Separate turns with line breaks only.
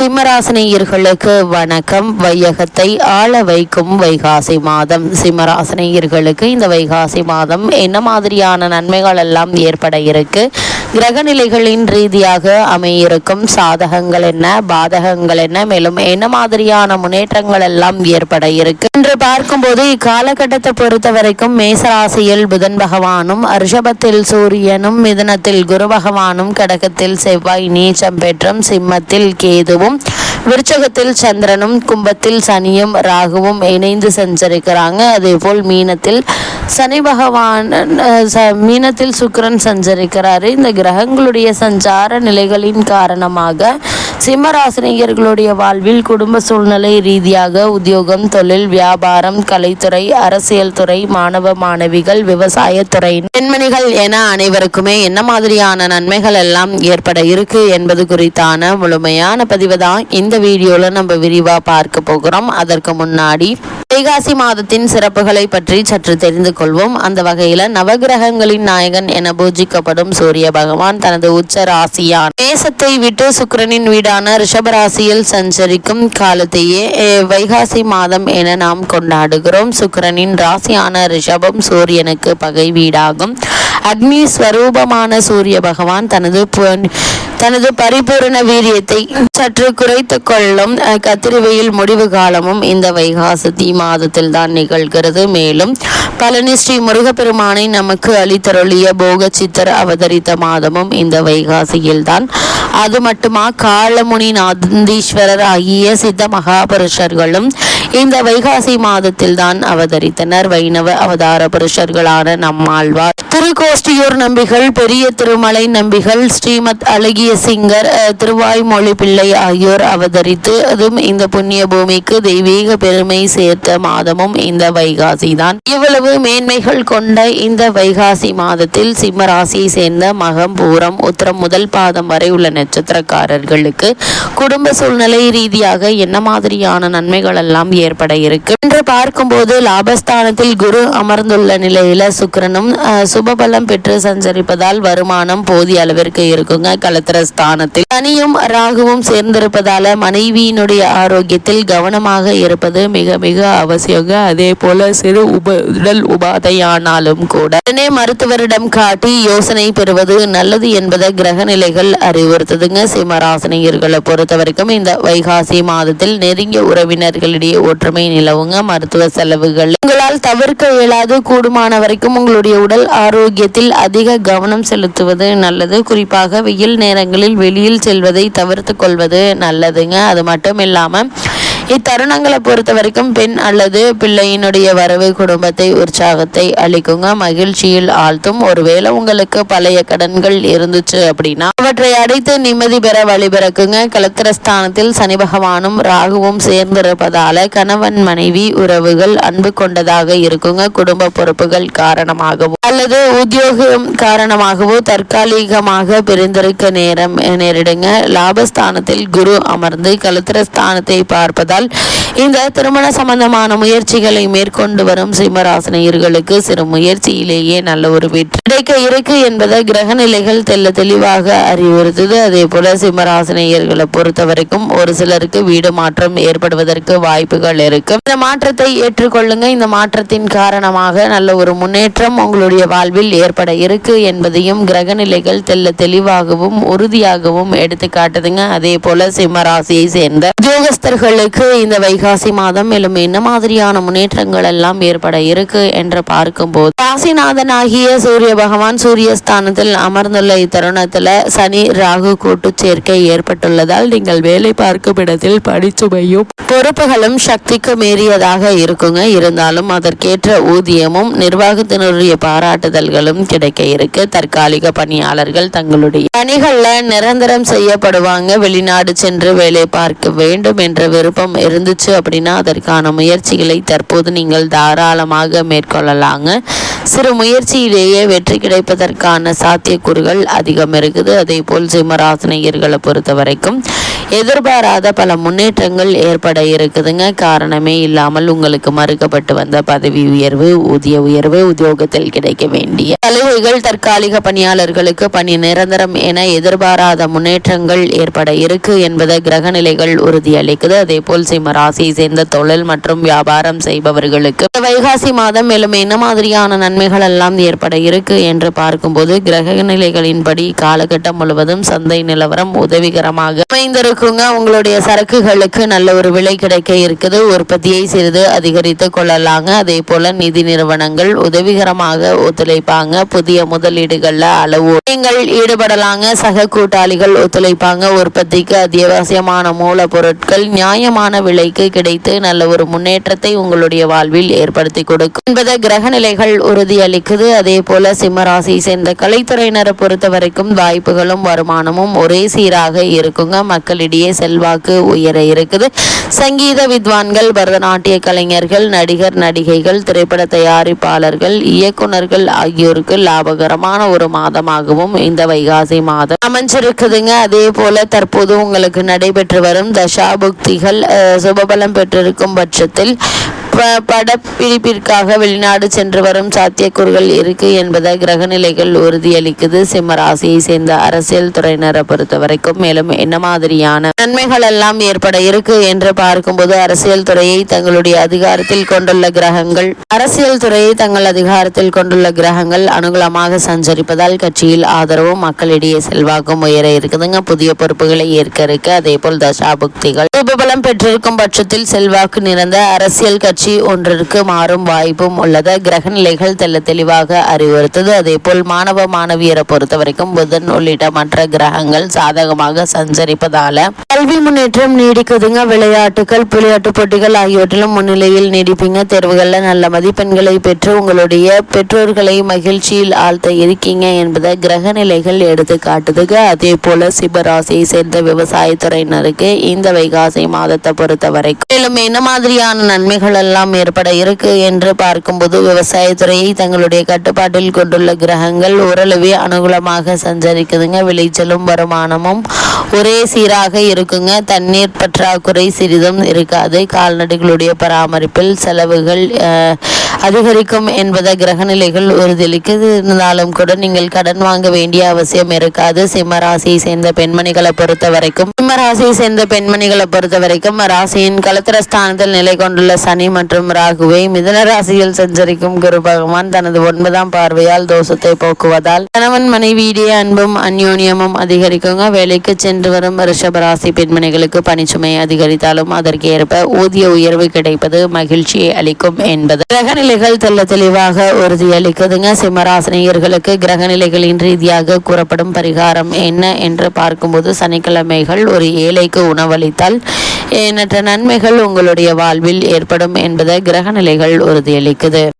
சிம்மராசினியர்களுக்கு வணக்கம். வையகத்தை ஆள வைக்கும் வைகாசி மாதம். சிம்மராசினியர்களுக்கு இந்த வைகாசி மாதம் என்ன மாதிரியான நன்மைகள் எல்லாம் ஏற்பட இருக்கு? கிரகநிலைகளின் ரீதியாக அமையிருக்கும் சாதகங்கள் என்ன பாதகங்கள் என்ன மேலும் என்ன மாதிரியான முன்னேற்றங்கள் எல்லாம் ஏற்பட இருக்கு? என்று பார்க்கும்போது இக்காலகட்டத்தை பொறுத்த வரைக்கும் மேசராசியில் புதன் பகவானும் ரிஷபத்தில் சூரியனும் மிதனத்தில் குரு பகவானும் கடகத்தில் செவ்வாய் நீச்சம் பெற்றும் சிம்மத்தில் கேதுவும் விருச்சகத்தில் சந்திரனும் கும்பத்தில் சனியும் ராகுவும் இணைந்து சஞ்சரிக்கிறாங்க. அதே போல் மீனத்தில் சனி பகவான் ச- மீனத்தில் சுக்கரன் சஞ்சரிக்கிறாரு. இந்த கிரகங்களுடைய சஞ்சார நிலைகளின் காரணமாக சிம்மராசினியர்களுடைய வாழ்வில் குடும்ப சூழ்நிலை ரீதியாக உத்தியோகம் தொழில் வியாபாரம் கலைத்துறை அரசியல் துறை மாணவ மாணவிகள் விவசாயத்துறை பெண்மணிகள் என அனைவருக்குமே என்ன மாதிரியான நன்மைகள் எல்லாம் ஏற்பட இருக்கு என்பது குறித்தான முழுமையான பதிவு தான் இந்த வீடியோல நம்ம விரிவா பார்க்க போகிறோம். அதற்கு முன்னாடி வைகாசி மாதத்தின் சிறப்புகளை பற்றி சற்று தெரிந்து கொள்வோம். அந்த வகையில நவகிரகங்களின் நாயகன் என பூஜிக்கப்படும் சூரிய பகவான் தனது உச்ச ராசியான் தேசத்தை விட்டு சுக்கிரனின் வீடான ரிஷபராசியில் சஞ்சரிக்கும் காலத்தையே வைகாசி மாதம் என நாம் கொண்டாடுகிறோம். சுக்கிரனின் ராசியான ரிஷபம் சூரியனுக்கு பகை வீடாகும். அக்னி ஸ்வரூபமான சூரிய பகவான் தனது தனது பரிபூரண வீரியத்தை சற்று குறைத்து கொள்ளும் கத்திரிவையில் முடிவு காலமும் இந்த வைகாசி மாதத்தில் தான் நிகழ்கிறது. மேலும் பழனி ஸ்ரீ முருகப்பெருமானை நமக்கு அளித்தருளிய போக சித்தர் அவதரித்த மாதமும் இந்த வைகாசியில் தான் அது மட்டுமா காலமுனி நாதீஸ்வரர் ஆகிய சித்த மகாபுருஷர்களும் இந்த வைகாசி மாதத்தில் தான் அவதரித்தனர். வைணவ அவதார புருஷர்களான நம்மாழ்வார் திருக்கோஷ்டியூர் நம்பிகள் பெரிய திருமலை நம்பிகள் ஸ்ரீமத் அழகிய சிங்கர் திருவாய்மொழி பிள்ளை ஆகியோர் அவதரித்து அதுவும் இந்த புண்ணிய பூமிக்கு தெய்வீக பெருமை சேர்த்த மாதமும் இந்த வைகாசி தான் இவ்வளவு மேன்மைகள் கொண்ட இந்த வைகாசி மாதத்தில் சிம்மராசியை சேர்ந்த மகம் பூரம் உத்தரம் முதல் பாதம் வரை உள்ளன. நட்சத்திரக்காரர்களுக்கு குடும்ப சூழ்நிலை ரீதியாக என்ன மாதிரியான நன்மைகள் எல்லாம் ஏற்பட இருக்கு? என்று பார்க்கும்போது லாபஸ்தானத்தில் குரு அமர்ந்துள்ள நிலையில சுக்கிரனும் சுபபலம் பெற்று சஞ்சரிப்பதால் வருமானம் போதிய அளவிற்கு இருக்குங்க கலத்திர ஸ்தானத்தில். சனியும் ராகுவும் சேர்ந்திருப்பதால மனைவியினுடைய ஆரோக்கியத்தில் கவனமாக இருப்பது மிக மிக அவசியங்க. அதே போல சிறு உப உடல் உபாதையானாலும் கூட. உடனே மருத்துவரிடம் காட்டி யோசனை பெறுவது நல்லது என்பதை கிரக நிலைகள் வருதுங்க சிம்மராசினியர்களை பொறுத்த வரைக்கும் இந்த வைகாசி மாதத்தில் நெருங்கிய உறவினர்களிடையே ஒற்றுமை நிலவுங்க. மருத்துவ செலவுகள். உங்களால் தவிர்க்க இயலாது. கூடுமான வரைக்கும் உங்களுடைய உடல் ஆரோக்கியத்தில் அதிக கவனம் செலுத்துவது நல்லது. குறிப்பாக வெயில் நேரங்களில் வெளியில் செல்வதை தவிர்த்து கொள்வது நல்லதுங்க. அது மட்டும் இல்லாமல் இத்தருணங்களை பொறுத்த வரைக்கும் பெண் அல்லது பிள்ளையினுடைய வரவு குடும்பத்தை உற்சாகத்தை அளிக்குங்க. மகிழ்ச்சியில் ஆழ்த்தும். ஒருவேளை உங்களுக்கு பழைய கடன்கள் இருந்துச்சு அப்படின்னா அவற்றை அடைத்து நிம்மதி பெற வழிபிறக்குங்க கலத்திரஸ்தானத்தில் சனி பகவானும் ராகுவும் சேர்ந்திருப்பதால கணவன் மனைவி உறவுகள் அன்பு கொண்டதாக இருக்குங்க. குடும்ப பொறுப்புகள் காரணமாகவோ அல்லது உத்தியோகம் காரணமாகவோ தற்காலிகமாக பிரிந்திருக்க நேரம் நேரிடுங்க. லாபஸ்தானத்தில் குரு அமர்ந்து கலத்திரஸ்தானத்தை பார்ப்பதால் இந்த திருமண சம்பந்தமான முயற்சிகளை மேற்கொண்டு வரும் சிம்மராசினியர்களுக்கு சிறு முயற்சியிலேயே நல்ல ஒரு வெற்றி கிடைக்க இருக்கு என்பதை கிரக நிலைகள் தெல்ல தெளிவாக அறிவுறுத்துது. அதே போல சிம்மராசினியர்களை பொறுத்த வரைக்கும் ஒரு சிலருக்கு வீடு மாற்றம் ஏற்படுவதற்கு வாய்ப்புகள் இருக்கு. இந்த மாற்றத்தை ஏற்றுக்கொள்ளுங்க. இந்த மாற்றத்தின் காரணமாக நல்ல ஒரு முன்னேற்றம் உங்களுடைய வாழ்வில் ஏற்பட இருக்கு என்பதையும் கிரக நிலைகள் தெல்ல தெளிவாகவும் உறுதியாகவும் எடுத்து காட்டுதுங்க அதே போல சிம்மராசியை சேர்ந்த உத்தியோகஸ்தர்களுக்கு இந்த வைகாசி மாதம் மேலும் என்ன மாதிரியான முன்னேற்றங்கள் எல்லாம் ஏற்பட இருக்கு என்று பார்க்கும்போது ராசிநாதன் ஆகிய சூரிய பகவான் சூரியஸ்தானத்தில் அமர்ந்துள்ள இத்தருணத்துல சனி ராகு கூட்டு சேர்க்கை ஏற்பட்டுள்ளதால் நீங்கள் வேலை பார்க்கும் இடத்தில் படிச்சுமையும் பொறுப்புகளும் சக்திக்கு மீறியதாக இருக்குங்க. இருந்தாலும் அதற்கேற்ற ஊதியமும் நிர்வாகத்தினருடைய பாராட்டுதல்களும் கிடைக்க இருக்கு. தற்காலிக பணியாளர்கள் தங்களுடைய பணிகள்ல நிரந்தரம் செய்யப்படுவாங்க. வெளிநாடு சென்று வேலை பார்க்க வேண்டும் என்ற விருப்பம் இருந்துச்சு அப்படின்னா அதற்கான முயற்சிகளை தற்போது நீங்கள் தாராளமாக மேற்கொள்ளலாங்க. சிறு முயற்சியிலேயே வெற்றி கிடைப்பதற்கான சாத்தியக்கூறுகள் அதிகம் இருக்குது. அதே போல் சிம்மராசனையர்களை பொறுத்த வரைக்கும் எதிர்பாராத பல முன்னேற்றங்கள் ஏற்பட இருக்குதுங்க. காரணமே இல்லாமல் உங்களுக்கு மறுக்கப்பட்டு வந்த பதவி உயர்வு ஊதிய உயர்வு உத்தியோகத்தில் கிடைக்க வேண்டிய சலுகைகள் தற்காலிக பணியாளர்களுக்கு பணி நிரந்தரம் என எதிர்பாராத முன்னேற்றங்கள் ஏற்பட இருக்கு என்பதை கிரக நிலைகள் உறுதியளிக்குது. அதே போல் சிம்ம ராசியை சேர்ந்த தொழில் மற்றும் வியாபாரம் செய்பவர்களுக்கு வைகாசி மாதம் மேலும் என்ன மாதிரியான நன்மைகள் எல்லாம் ஏற்பட இருக்கு என்று பார்க்கும்போது கிரக நிலைகளின்படி காலகட்டம் முழுவதும் சந்தை நிலவரம் உதவிகரமாக இருக்குங்க உங்களுடைய சரக்குகளுக்கு நல்ல ஒரு விலை கிடைக்க இருக்குது. உற்பத்தியை சிறிது அதிகரித்து கொள்ளலாங்க. அதே போல நிதி நிறுவனங்கள் உதவிகரமாக ஒத்துழைப்பாங்க. புதிய முதலீடுகள்ல அளவு நீங்கள் ஈடுபடலாங்க. சக கூட்டாளிகள் ஒத்துழைப்பாங்க. உற்பத்திக்கு அத்தியாவசியமான மூலப்பொருட்கள் நியாயமான விலைக்கு கிடைத்து நல்ல ஒரு முன்னேற்றத்தை உங்களுடைய வாழ்வில் ஏற்படுத்தி கொடுக்கும். என்பதை கிரக நிலைகள் உறுதியளிக்குது. அதே போல சிம்மராசியை சேர்ந்த கலைத்துறையினரை பொறுத்த வரைக்கும் வாய்ப்புகளும் வருமானமும் ஒரே சீராக இருக்குங்க. மக்களிடம் மக்களிடையே செல்வாக்கு உயர இருக்குது. சங்கீத வித்வான்கள் பரதநாட்டிய கலைஞர்கள் நடிகர் நடிகைகள் திரைப்பட தயாரிப்பாளர்கள் இயக்குனர்கள் ஆகியோருக்கு லாபகரமான ஒரு மாதமாகவும் இந்த வைகாசி மாதம் அமைஞ்சிருக்குதுங்க. அதே போல தற்போது உங்களுக்கு நடைபெற்று வரும் தசாபுக்திகள் சுபபலம் பெற்றிருக்கும் பட்சத்தில் ப- படப்பிடிப்பிற்காக வெளிநாடு சென்று வரும் சாத்தியக்கூறுகள் இருக்கு என்பதை கிரகநிலைகள் உறுதியளிக்குது. சிம்ம ராசியை சேர்ந்த அரசியல் துறையினரை பொறுத்த வரைக்கும் மேலும் என்ன மாதிரியான நன்மைகள் எல்லாம் ஏற்பட இருக்கு என்று பார்க்கும்போது அரசியல் துறையை தங்களுடைய அதிகாரத்தில் கொண்டுள்ள கிரகங்கள் அரசியல் துறையை தங்கள் அதிகாரத்தில் கொண்டுள்ள கிரகங்கள் அனுகூலமாக சஞ்சரிப்பதால் கட்சியில் ஆதரவும் மக்களிடையே செல்வாக்கும் உயர இருக்குதுங்க. புதிய பொறுப்புகளை ஏற்க இருக்கு. அதே போல் தசாபுக்திகள் பெற்றிருக்கும் பட்சத்தில் செல்வாக்கு நிறைந்த அரசியல் கட்சி ஒன்றிற்கு மாறும் வாய்ப்பும் உள்ளது. கிரக நிலைகள் தெல்ல தெளிவாக அறிவுறுத்தது. அதே போல் மாணவ மாணவியரை பொறுத்த வரைக்கும் புதன் உள்ளிட்ட மற்ற கிரகங்கள் சாதகமாக சஞ்சரிப்பதால கல்வி முன்னேற்றம் நீடிக்குதுங்க. விளையாட்டுகள் விளையாட்டு போட்டிகள் ஆகியவற்றிலும் முன்னிலையில் நீடிப்பீங்க. தேர்வுகளில் நல்ல மதிப்பெண்களை பெற்று உங்களுடைய பெற்றோர்களை மகிழ்ச்சியில் ஆழ்த்த இருக்கீங்க என்பதை கிரக நிலைகள் எடுத்து காட்டுதுங்க. அதே போல சிவராசியை சேர்ந்த விவசாயத்துறையினருக்கு இந்த வைகாசி மாதத்தை பொறுத்த வரைக்கும் மேலும் என்ன மாதிரியான நன்மைகள் எல்லாம் ஏற்பட இருக்கு என்று பார்க்கும்போது விவசாயத்துறையை தங்களுடைய கட்டுப்பாட்டில் கொண்டுள்ள கிரகங்கள் ஓரளவே அனுகூலமாக சஞ்சரிக்குதுங்க. விளைச்சலும் வருமானமும் ஒரே சீராக இருக்குங்க. தண்ணீர் பற்றாக்குறை சிறிதும் இருக்காது. கால்நடைகளுடைய பராமரிப்பில் செலவுகள் அதிகரிக்கும் என்பதை கிரகநிலைகள் உறுதியளிக்குது இருந்தாலும் கூட நீங்கள் கடன் வாங்க வேண்டிய அவசியம் இருக்காது. சிம்மராசியை சேர்ந்த பெண்மணிகளை பொறுத்த வரைக்கும் சிம்மராசியை சேர்ந்த பெண்மணிகளை பொறுத்த வரைக்கும் ராசியின் கலத்திரஸ்தானத்தில் நிலை கொண்டுள்ள சனி மற்றும் ராகுவை மிதன ராசியில் சஞ்சரிக்கும் குரு பகவான் தனது ஒன்பதாம் பார்வையால் தோஷத்தை போக்குவதால் கணவன் மனைவியிடையே அன்பும் அந்யோன்யமும் அதிகரிக்குங்க. வேலைக்கு சென்று வரும் ரிஷபராசி பெண்மணிகளுக்கு பணிச்சுமை அதிகரித்தாலும் அதற்கு ஏற்ப ஊதிய உயர்வு கிடைப்பது மகிழ்ச்சியை அளிக்கும் என்பது. கிரகநிலைகள் தெல்ல தெளிவாக உறுதியளிக்குதுங்க. சிம்மராசினியர்களுக்கு கிரகநிலைகளின் ரீதியாக கூறப்படும் பரிகாரம் என்ன என்று பார்க்கும்போது சனிக்கிழமைகள் ஒரு ஏழைக்கு உணவளித்தால் எண்ணற்ற நன்மைகள் உங்களுடைய வாழ்வில் ஏற்படும் என்பதை கிரகநிலைகள் உறுதியளிக்குது.